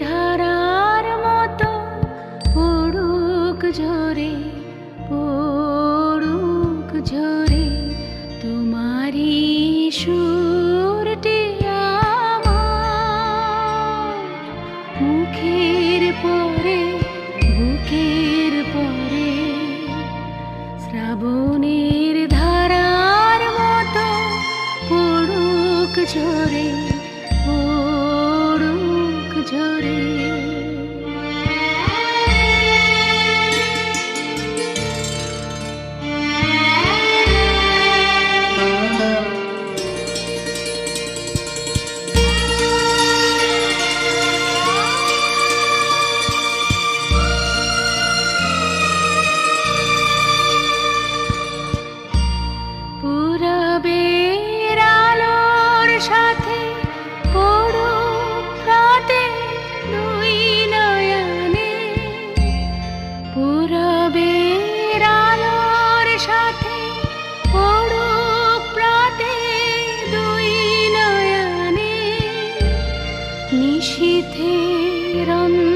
ধারার মতো পড়ুক ঝরে পড়ুক ঝরে তোমারি সুরটি মুখের পরে, বুকের পরে, শ্রাবণের ধারার মতো পড়ুক ঝরে পূরবের আলোর সাথে দুই অন্ধকারে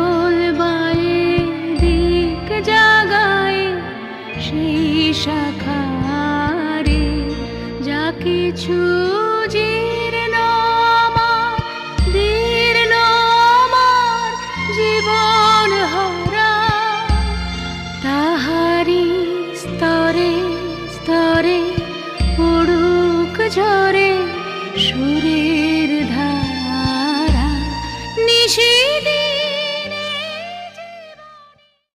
বাদল বায়ে দিক জাগায় সেই শাখারে যা কিছু